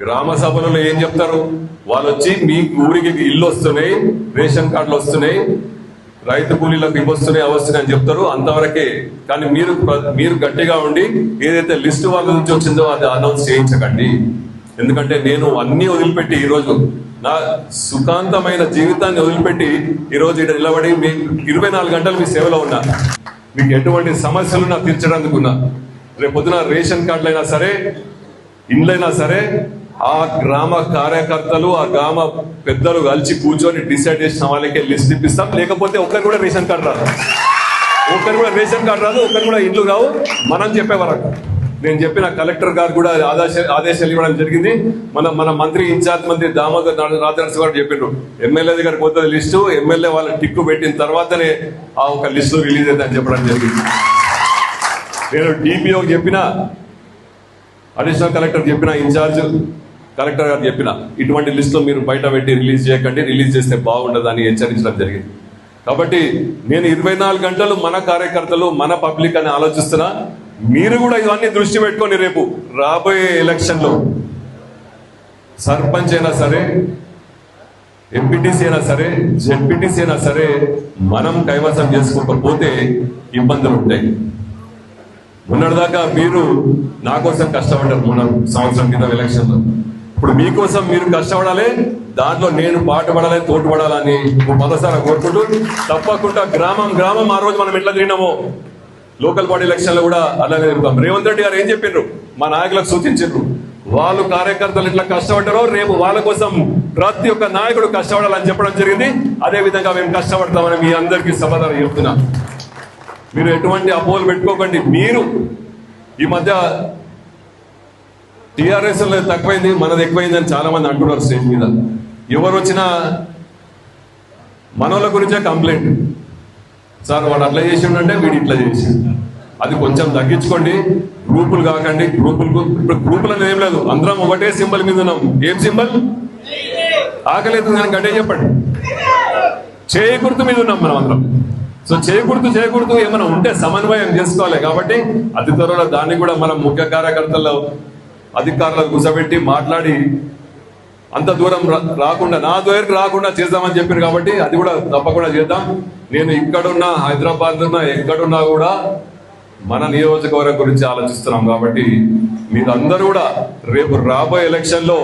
గ్రామ సభలలో ఏం చెప్తారు? వాళ్ళు వచ్చి మీ ఊరికి ఇల్లు వస్తున్నాయి రేషన్ కార్డులు వస్తున్నాయి రైతు కూలీలకు ఇవి వస్తున్నాయి అవి అని చెప్తారు. అంతవరకే. కానీ మీరు మీరు గట్టిగా ఉండి ఏదైతే లిస్ట్ వాళ్ళ నుంచి వచ్చిందో అది అనౌన్స్ చేయించకండి. ఎందుకంటే నేను అన్ని వదిలిపెట్టి ఈరోజు నా సుఖాంతమైన జీవితాన్ని వదిలిపెట్టి ఈరోజు ఇక్కడ నిలబడి మీ ఇరవై నాలుగు గంటలు మీ సేవలో ఉన్నా. మీకు ఎటువంటి సమస్యలు నా తీర్చడానికి ఉన్నా. రేపు పొద్దున రేషన్ కార్డులైనా సరే ఇండ్లైనా సరే ఆ గ్రామ కార్యకర్తలు ఆ గ్రామ పెద్దలు కలిసి కూర్చొని డిసైడ్ చేసిన వాళ్ళకే లిస్ట్ ఇప్పిస్తాం. లేకపోతే ఒక్కరు కూడా రేషన్ కార్డు రాదు ఒక్కరు కూడా రేషన్ కార్డు రాదు ఒక్కరు కూడా ఇండ్లు రావు. మనం చెప్పే వరకు. నేను చెప్పిన కలెక్టర్ గారు కూడా ఆదేశ ఆదేశాలు ఇవ్వడం జరిగింది. మన మన మంత్రి ఇన్ఛార్జ్ మంత్రి దామోదర్ రాజనరసింహ గారు చెప్పిండ్రు ఎమ్మెల్యే గారికి కొత్త లిస్టు ఎమ్మెల్యే వాళ్ళ టిక్కు పెట్టిన తర్వాతనే ఆ ఒక లిస్టు రిలీజ్ అయిందని చెప్పడం జరిగింది. నేను డిపిఓకి చెప్పిన అడిషనల్ కలెక్టర్ చెప్పిన ఇన్ఛార్జ్ కలెక్టర్ గారు చెప్పిన ఇటువంటి లిస్టులో మీరు బయట పెట్టి రిలీజ్ చేయకండి రిలీజ్ చేస్తే బాగుండదని హెచ్చరించడం జరిగింది. కాబట్టి నేను ఇరవై నాలుగు గంటలు మన కార్యకర్తలు మన పబ్లిక్ అని ఆలోచిస్తున్నా. మీరు కూడా ఇవన్నీ దృష్టి పెట్టుకొని రేపు రాబోయే ఎలక్షన్లో సర్పంచ్ అయినా సరే ఎంపీటీసీ అయినా సరే జెడ్పీటీసీ అయినా సరే మనం కైవసం చేసుకోకపోతే ఇబ్బందులు ఉంటాయి. మొన్నటిదాకా మీరు నా కోసం కష్టపడ్డారు మొన్న సంవత్సరం కింద ఎలక్షన్లో. ఇప్పుడు మీకోసం మీరు కష్టపడాలి దాంట్లో నేను పాటుపడాలి తోటుపడాలని మరోసారి కోరుకుంటూ తప్పకుండా గ్రామం గ్రామం ఆ రోజు మనం ఎట్లా తిరిగినామో లోకల్ బాడీ ఎలక్షన్లో కూడా అలాగే తిరుగుతాం రేవంత్ రెడ్డి గారు ఏం చెప్పిండ్రు? మా నాయకులకు సూచించారు వాళ్ళు కార్యకర్తలు ఇట్లా కష్టపడ్డారో రేపు వాళ్ళ కోసం ప్రతి ఒక్క నాయకుడు కష్టపడాలని చెప్పడం జరిగింది. అదే విధంగా మేము కష్టపడతామని మీ అందరికీ సమాధానం చెప్తున్నాం. మీరు ఎటువంటి అపోహలు పెట్టుకోకండి. మీరు ఈ మధ్య టీఆర్ఎస్ తక్కువైంది మనది ఎక్కువైంది అని చాలా మంది అంటున్నారు స్టేజ్ మీద. ఎవరు వచ్చినా మనోళ్ళ గురించే కంప్లైంట్. సార్ వాడు అట్లా చేసిండంటే వీడు ఇట్లా చేసిండు. అది కొంచెం తగ్గించుకోండి. గ్రూపులు కాకండి. గ్రూపులు ఇప్పుడు గ్రూపులు అనేది ఏం లేదు. అందరం ఒకటే సింబల్ మీద ఉన్నాం. ఏం సింబల్? ఆకలేదు నేను గట్టే చెప్పండి. చేయి గుర్తు మీద ఉన్నాం మనం అందరం. సో చేయకూడదు చేయకూడదు ఏమైనా ఉంటే సమన్వయం చేసుకోవాలి కాబట్టి అతి త్వరలో దాన్ని కూడా మనం ముఖ్య కార్యకర్తల్లో అధికారులకు కూర్చోబెట్టి మాట్లాడి అంత దూరం రా- రాకుండా నా దగ్గరికి రాకుండా చేద్దామని చెప్పారు కాబట్టి అది కూడా తప్పకుండా చేద్దాం. నేను ఇక్కడున్నా హైదరాబాద్ ఉన్నా ఎక్కడున్నా కూడా మన నియోజకవర్గం గురించి ఆలోచిస్తున్నాం కాబట్టి మీరు అందరూ కూడా రేపు రాబోయే ఎలక్షన్లో